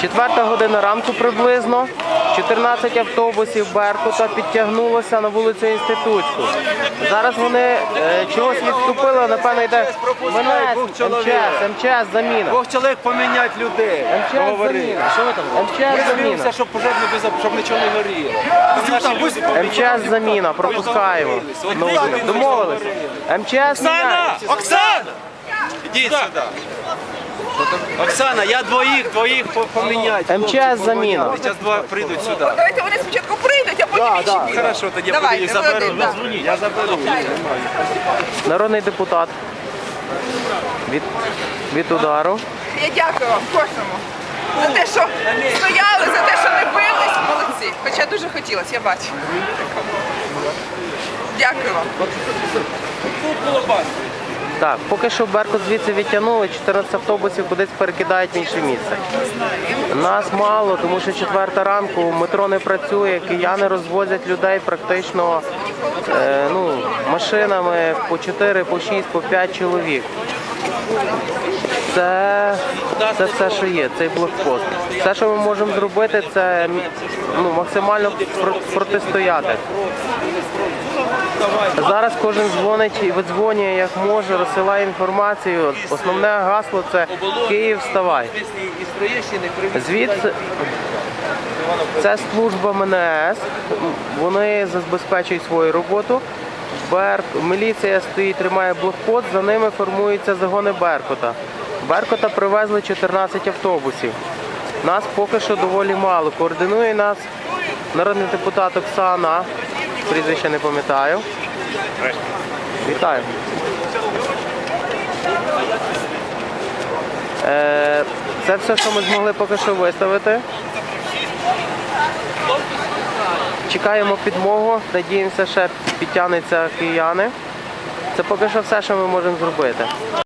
Четверта година ранку приблизно. 14 автобусів Беркута підтягнулося на вулицю Інститутську. Зараз вони е, чогось відступили, напевно, йде МНС, МЧС, МЧС заміна. Двох чоловік поміняти людей. МЧС заміна. Що ви там? МЧС заміна. щоб пожежно без щоб нічого не горіло. МЧС заміна, пропускаємо. Домовились. МЧС міняє. Оксана! Ідіть сюди. Оксана, я двоїх, двоїх по- поміняти. МЧС заміна. Зараз два прийдуть сюди. Давайте вони спочатку прийдуть, а потім інші підуть. Хорошо, тоді я їх заберу. да. Я заберу. Народний депутат. Від, від удару. Я дякую вам кожному. За те, що стояли, за те, що не бились, молодці. Хоча дуже хотілося, я бачу. Дякую вам. Так, поки що Беркут звідси відтягнули, 14 автобусів кудись перекидають в інше місце. Нас мало, тому що четверта ранку метро не працює, кияни розвозять людей практично е, ну, машинами по 4, по 6, по 5 чоловік. Це, це все, що є, цей блокпост. Все, що ми можемо зробити, це ну, максимально протистояти. Зараз кожен дзвонить і видзвонює як може, розсилає інформацію. Основне гасло це Київ вставай. Звідси це служба МНС. Вони забезпечують свою роботу. Берк, міліція стоїть, тримає блокпост, за ними формуються загони Беркута. Беркута привезли 14 автобусів. Нас поки що доволі мало. Координує нас народний депутат Оксана. Прізвище не пам'ятаю. Вітаю. Е, Це все, що ми змогли поки що виставити. Чекаємо підмогу, надіємося, ще підтягнуться кияни. Це поки що все, що ми можемо зробити.